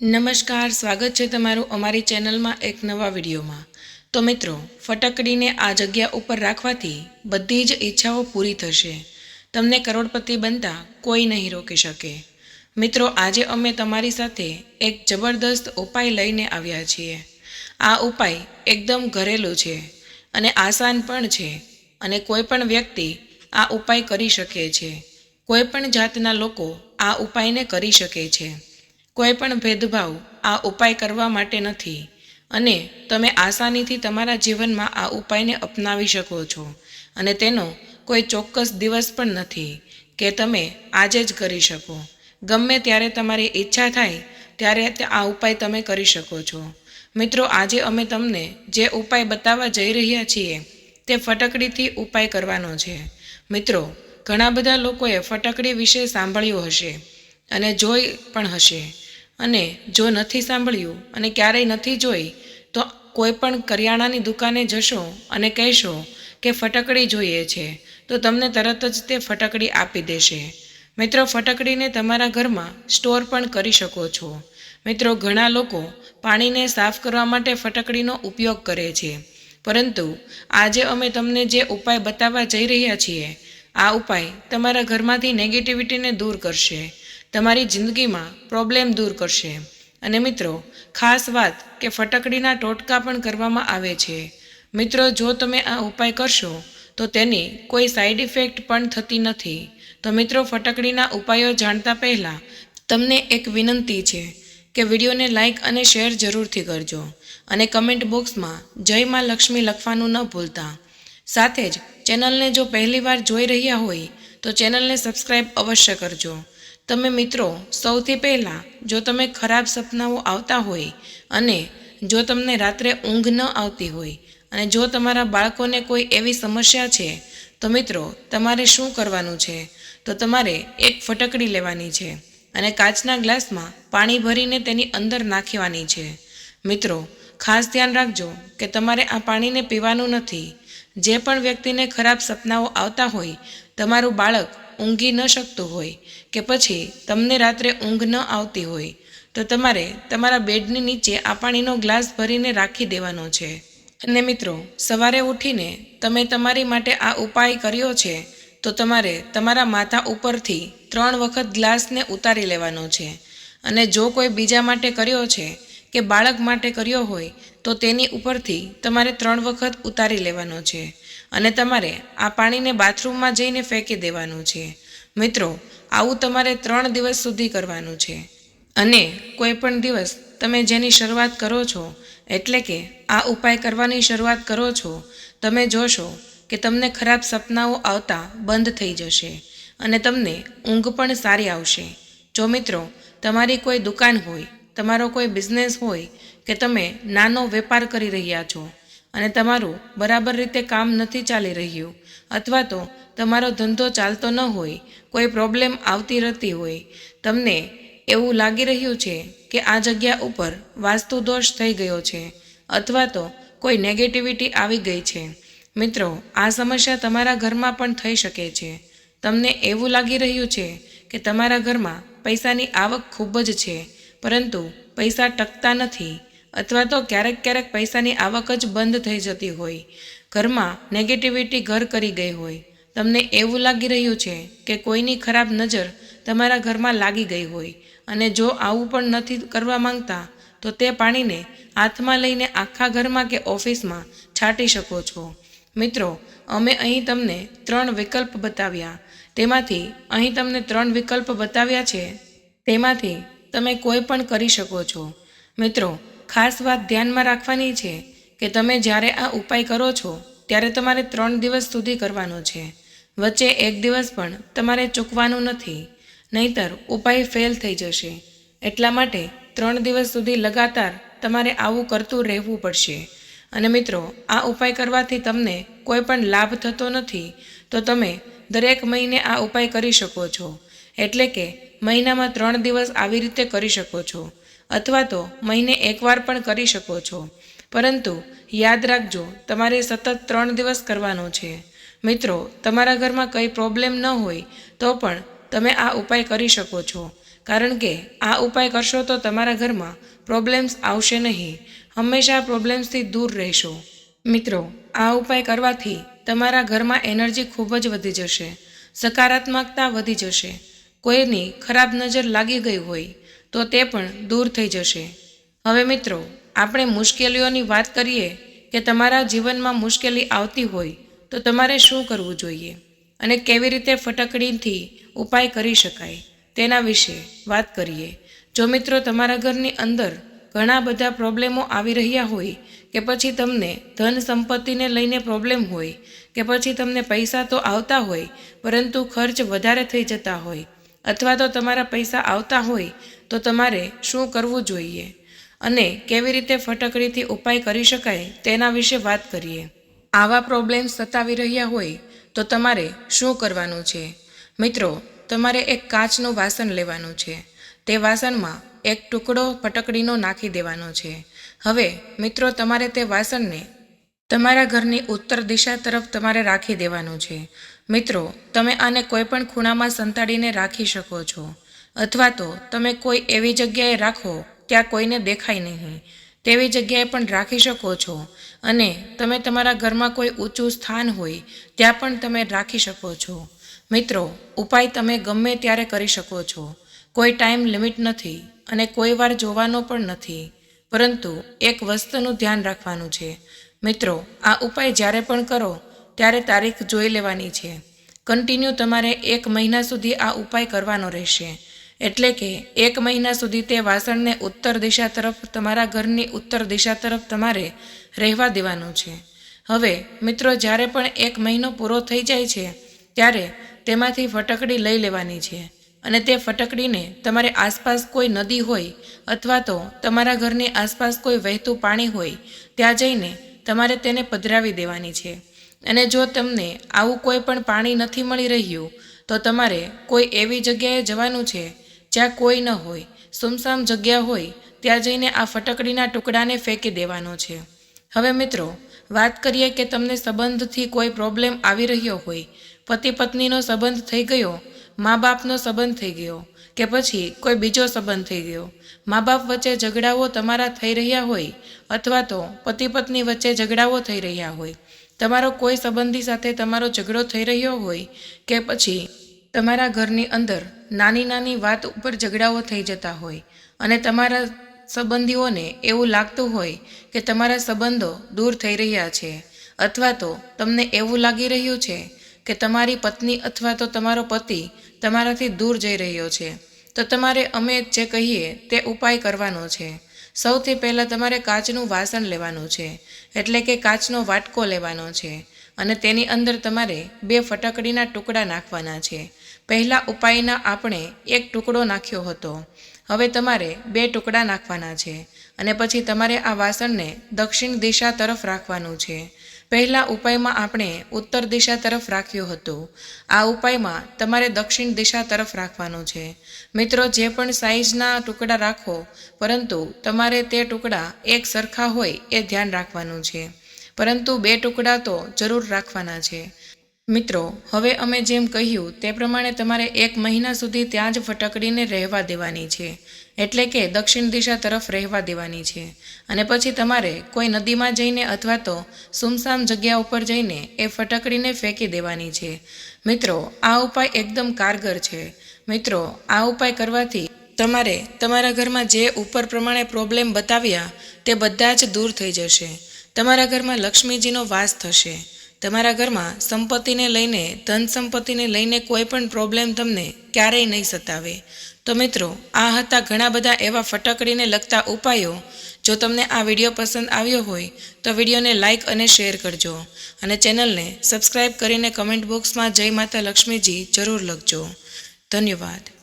નમસ્કાર, સ્વાગત છે તમારું અમારી ચેનલમાં એક નવા વિડીયોમાં. તો મિત્રો, ફટકડીને આ જગ્યા ઉપર રાખવાથી બધી જ ઈચ્છાઓ પૂરી થશે. તમને કરોડપતિ બનતા કોઈ નહીં રોકી શકે. મિત્રો, આજે અમે તમારી સાથે એક જબરદસ્ત ઉપાય લઈને આવ્યા છીએ. આ ઉપાય એકદમ ઘરેલું છે અને આસાન પણ છે અને કોઈ પણ વ્યક્તિ આ ઉપાય કરી શકે છે. કોઈ પણ જાતના લોકો આ ઉપાયને કરી શકે છે. કોઈ પણ ભેદભાવ આ ઉપાય કરવા માટે નથી. અને તમે આસાનીથી તમારા જીવનમાં આ ઉપાયને અપનાવી શકો છો. અને તેનો કોઈ ચોક્કસ દિવસ પણ નથી કે તમે આજે જ કરી શકો. ગમે ત્યારે તમારી ઈચ્છા થાય, ત્યારે આ ઉપાય તમે કરી શકો છો. મિત્રો, આજે અમે તમને જે ઉપાય બતાવવા જઈ રહ્યા છીએ, તે ફટકડીથી ઉપાય કરવાનો છે. મિત્રો, ઘણા બધા લોકોએ ફટકડી વિશે સાંભળ્યું હશે અને જોઈ પણ હશે. અને જો નથી સાંભળ્યું અને ક્યારેય નથી જોઈ, તો કોઈ પણ કરિયાણાની દુકાને જશો અને કહેશો કે ફટકડી જોઈએ છે, તો તમને તરત જ તે ફટકડી આપી દેશે. મિત્રો, ફટકડીને તમારા ઘરમાં સ્ટોર પણ કરી શકો છો. મિત્રો, ઘણા લોકો પાણીને સાફ કરવા માટે ફટકડીનો ઉપયોગ કરે છે. પરંતુ આજે અમે તમને જે ઉપાય બતાવવા જઈ રહ્યા છીએ, આ ઉપાય તમારા ઘરમાંથી નેગેટિવિટીને દૂર કરશે. તમારી જિંદગીમાં પ્રોબ્લેમ દૂર કરશે. અને મિત્રો, ખાસ વાત કે ફટકડીના ટોટકા પણ કરવામાં આવે છે. મિત્રો, જો તમે આ ઉપાય કરશો, તો તેની કોઈ સાઈડ ઇફેક્ટ પણ થતી નથી. તો મિત્રો, ફટકડીના ઉપાયો જાણતા પહેલાં તમને એક વિનંતી છે કે વિડીયોને લાઇક અને શેર જરૂરથી કરજો. અને કમેન્ટ બોક્સમાં જય માં લક્ષ્મી લખવાનું ન ભૂલતા. સાથે જ ચેનલને જો પહેલીવાર જોઈ રહ્યા હોય, તો ચેનલને સબસ્ક્રાઈબ અવશ્ય કરજો. તમે મિત્રો, સૌથી પહેલાં જો તમે ખરાબ સપનાઓ આવતા હોય અને જો તમને રાત્રે ઊંઘ ન આવતી હોય અને જો તમારા બાળકોને કોઈ એવી સમસ્યા છે, તો મિત્રો, તમારે શું કરવાનું છે? તો તમારે એક ફટકડી લેવાની છે અને કાચના ગ્લાસમાં પાણી ભરીને તેની અંદર નાખવાની છે. મિત્રો, ખાસ ધ્યાન રાખજો કે તમારે આ પાણીને પીવાનું નથી. જે પણ વ્યક્તિને ખરાબ સપનાઓ આવતા હોય, તમારું બાળક ઊંઘી ન શકતું હોય કે પછી તમને રાત્રે ઊંઘ ન આવતી હોય, તો તમારે તમારા બેડની નીચે આ પાણીનો ગ્લાસ ભરીને રાખી દેવાનો છે. અને મિત્રો, સવારે ઉઠીને તમે તમારી માટે આ ઉપાય કર્યો છે, તો તમારે તમારા માથા ઉપરથી ત્રણ વખત ગ્લાસને ઉતારી લેવાનો છે. અને જો કોઈ બીજા માટે કર્યો છે કે બાળક માટે કર્યો હોય, તો તેની ઉપરથી તમારે ત્રણ વખત ઉતારી લેવાનો છે. અને તમારે આ પાણીને બાથરૂમમાં જઈને ફેંકી દેવાનું છે. મિત્રો, આવું તમારે ત્રણ દિવસ સુધી કરવાનું છે. અને કોઈ પણ દિવસ તમે જેની શરૂઆત કરો છો, એટલે કે આ ઉપાય કરવાની શરૂઆત કરો છો, તમે જોશો કે તમને ખરાબ સપનાઓ આવતા બંધ થઈ જશે અને તમને ઊંઘ પણ સારી આવશે. જો મિત્રો, તમારી કોઈ દુકાન હોય, તમારો કોઈ બિઝનેસ હોય કે તમે નાનો વેપાર કરી રહ્યા છો અને તમારું બરાબર રીતે કામ નથી ચાલી રહ્યું, અથવા તો તમારો ધંધો ચાલતો ન હોય, કોઈ પ્રોબ્લેમ આવતી રહેતી હોય. તમને એવું લાગી રહ્યું છે કે આ જગ્યા ઉપર વાસ્તુ દોષ થઈ ગયો છે, અથવા તો કોઈ નેગેટિવિટી આવી ગઈ છે. મિત્રો, આ સમસ્યા તમારા ઘરમાં પણ થઈ શકે છે. તમને એવું લાગી રહ્યું છે કે તમારા ઘરમાં પૈસાની આવક ખૂબ જ છે, પરંતુ પૈસા ટકતા નથી અથવા તો ક્યારેક ક્યારેક પૈસાની આવક જ બંધ થઈ જતી હોય. ઘરમાં નેગેટિવિટી ઘર કરી ગઈ હોય. તમને એવું લાગી રહ્યું છે કે કોઈની ખરાબ નજર તમારા ઘરમાં લાગી ગઈ હોય અને જો આવું પણ નથી કરવા માંગતા, તો તે પાણીને હાથમાં લઈને આખા ઘરમાં કે ઓફિસમાં છાંટી શકો છો. મિત્રો, અમે અહીં તમને ત્રણ વિકલ્પ બતાવ્યા. તેમાંથી અહીં તમને ત્રણ વિકલ્પ બતાવ્યા છે. તેમાંથી તમે કોઈ પણ કરી શકો છો. મિત્રો ખાસ વાત ધ્યાનમાં રાખવાની છે કે તમે જ્યારે આ ઉપાય કરો છો, ત્યારે તમારે ત્રણ દિવસ સુધી કરવાનો છે. વચ્ચે એક દિવસ પણ તમારે ચૂકવાનું નથી, નહીતર ઉપાય ફેલ થઈ જશે. એટલા માટે ત્રણ દિવસ સુધી લગાતાર તમારે આવું કરતું રહેવું પડશે. અને મિત્રો, આ ઉપાય કરવાથી તમને કોઈ પણ લાભ થતો નથી, તો તમે દરેક મહિને આ ઉપાય કરી શકો છો. એટલે કે મહિનામાં ત્રણ દિવસ આવી રીતે કરી શકો છો. અથવા તો મહિને એકવાર પણ કરી શકો છો. પરંતુ યાદ રાખજો, તમારે સતત ત્રણ દિવસ કરવાનો છે. મિત્રો, તમારા ઘરમાં કંઈ પ્રોબ્લેમ ન હોય તો પણ તમે આ ઉપાય કરી શકો છો. કારણ કે આ ઉપાય કરશો તો તમારા ઘરમાં પ્રોબ્લેમ્સ આવશે નહીં. હંમેશા પ્રોબ્લેમ્સથી દૂર રહેશો. મિત્રો, આ ઉપાય કરવાથી તમારા ઘરમાં એનર્જી ખૂબ જ વધી જશે. સકારાત્મકતા વધી જશે. કોઈની ખરાબ નજર લાગી ગઈ હોય તો તે પણ દૂર થઈ જશે. હવે મિત્રો, આપણે મુશ્કેલીઓની વાત કરીએ કે તમારા જીવનમાં મુશ્કેલી આવતી હોય તો તમારે શું કરવું જોઈએ અને કેવી રીતે ફટકડીથી ઉપાય કરી શકાય તેના વિશે વાત કરીએ. જો મિત્રો, તમારા ઘરની અંદર ઘણા બધા પ્રોબ્લેમો આવી રહ્યા હોય કે પછી તમને ધન સંપત્તિને લઈને પ્રોબ્લેમ હોય કે પછી તમને પૈસા તો આવતા હોય, પરંતુ ખર્ચ વધારે થઈ જતા હોય અથવા તો તમારા પૈસા આવતા હોય તો તમારે શું કરવું જોઈએ અને કેવી રીતે ફટકડીથી ઉપાય કરી શકાય તેના વિશે વાત કરીએ. આવા પ્રોબ્લેમ્સ સતાવી રહ્યા હોય તો તમારે શું કરવાનું છે? મિત્રો, તમારે એક કાચનું વાસણ લેવાનું છે. તે વાસણમાં એક ટુકડો ફટકડીનો નાખી દેવાનો છે. હવે, મિત્રો, તમારે તે વાસણને તમારા ઘરની ઉત્તર દિશા તરફ તમારે રાખી દેવાનું છે. મિત્રો, તમે આને કોઈપણ ખૂણામાં સંતાડીને રાખી શકો છો. અથવા તો તમે કોઈ એવી જગ્યાએ રાખો ત્યાં કોઈને દેખાય નહીં. તેવી જગ્યાએ પણ રાખી શકો છો. અને તમે તમારા ઘરમાં કોઈ ઊંચું સ્થાન હોય, ત્યાં પણ તમે રાખી શકો છો. મિત્રો, ઉપાય તમે ગમે ત્યારે કરી શકો છો. કોઈ ટાઈમ લિમિટ નથી અને કોઈ વાર જોવાનો પણ નથી. પરંતુ એક વસ્તુનું ધ્યાન રાખવાનું છે. મિત્રો, આ ઉપાય જ્યારે પણ કરો, ત્યારે તારીખ જોઈ લેવાની છે. કન્ટિન્યુ તમારે એક મહિના સુધી આ ઉપાય કરવાનો રહેશે. એટલે કે એક મહિના સુધી તે વાસણને ઉત્તર દિશા તરફ, તમારા ઘરની ઉત્તર દિશા તરફ તમારે રહેવા દેવાનું છે. હવે, મિત્રો, જ્યારે પણ એક મહિનો પૂરો થઈ જાય છે, ત્યારે તેમાંથી ફટકડી લઈ લેવાની છે અને તે ફટકડીને તમારે આસપાસ કોઈ નદી હોય અથવા તો તમારા ઘરની આસપાસ કોઈ વહેતું પાણી હોય, ત્યાં જઈને તમારે તેને પધરાવી દેવાની છે. અને જો તમને આવું કોઈ પણ પાણી નથી મળી રહ્યું, તો તમારે કોઈ એવી જગ્યાએ જવાનું છે જ્યાં કોઈ ન હોય, સુમસામ જગ્યા હોય, ત્યાં જઈને આ ફટકડીના ટુકડાને ફેંકી દેવાનો છે. હવે મિત્રો, વાત કરીએ કે તમને સંબંધથી કોઈ પ્રોબ્લેમ આવી રહ્યો હોય પતિ પત્નીનો સંબંધ થઈ ગયો મા બાપનો સંબંધ થઈ ગયો, કે પછી કોઈ બીજો સંબંધ થઈ ગયો મા બાપ વચ્ચે ઝઘડાઓ તમારા થઈ રહ્યા હોય, અથવા તો પતિ પત્ની વચ્ચે ઝઘડાઓ થઈ રહ્યા હોય, તમારો કોઈ સંબંધી સાથે તમારો ઝઘડો થઈ રહ્યો હોય, કે પછી તમારા ઘરની અંદર નાની નાની વાત ઉપર ઝઘડાઓ થઈ જતા હોય અને તમારા સંબંધીઓને એવું લાગતું હોય કે તમારા સંબંધો દૂર થઈ રહ્યા છે અથવા તો તમને એવું લાગી રહ્યું છે કે તમારી પત્ની અથવા તો તમારો પતિ તમારાથી દૂર જઈ રહ્યો છે, તો તમારે અમે જે કહીએ તે ઉપાય કરવાનો છે. સૌથી પહેલાં તમારે કાચનું વાસણ લેવાનું છે, એટલે કે કાચનો વાટકો લેવાનો છે અને તેની અંદર તમારે બે ફટાકડીના ટુકડા નાખવાના છે. પહેલાં ઉપાયના આપણે એક ટુકડો નાખ્યો હતો. હવે તમારે બે ટુકડા નાખવાના છે અને પછી તમારે આ વાસણને દક્ષિણ દિશા તરફ રાખવાનું છે. પહેલા ઉપાયમાં આપણે ઉત્તર દિશા તરફ રાખ્યું હતું. આ ઉપાયમાં તમારે દક્ષિણ દિશા તરફ રાખવાનું છે. મિત્રો, જે પણ સાઈઝના ટુકડા રાખો, પરંતુ તમારે તે ટુકડા એક સરખા હોય એ ધ્યાન રાખવાનું છે. પરંતુ બે ટુકડા તો જરૂર રાખવાના છે. મિત્રો, હવે અમે જેમ કહ્યું તે પ્રમાણે તમારે એક મહિના સુધી ત્યાં જ ફટકડીને રહેવા દેવાની છે. એટલે કે દક્ષિણ દિશા તરફ રહેવા દેવાની છે. અને પછી તમારે કોઈ નદીમાં જઈને અથવા તો સુમસામ જગ્યા ઉપર જઈને એ ફટકડીને ફેંકી દેવાની છે. મિત્રો, આ ઉપાય એકદમ કારગર છે. મિત્રો, આ ઉપાય કરવાથી તમારે તમારા ઘરમાં જે ઉપર પ્રમાણે પ્રોબ્લેમ બતાવ્યા તે બધા જ દૂર થઈ જશે. તમારા ઘરમાં લક્ષ્મીજીનો વાસ થશે. તમારા ઘરમાં સંપત્તિને લઈને, ધન સંપત્તિને લઈને કોઈ પણ પ્રોબ્લેમ તમને ક્યારેય નહીં સતાવે. તો મિત્રો, આ હતા ઘણા બધા એવા ફટકડીને લગતા ઉપાયો. જો તમને આ વીડિયો પસંદ આવ્યો હોય, તો વિડીયોને લાઇક અને શેર કરજો. અને ચેનલને સબસ્ક્રાઈબ કરીને કમેન્ટ બોક્સમાં જય માતા લક્ષ્મીજી જરૂર લખજો. ધન્યવાદ.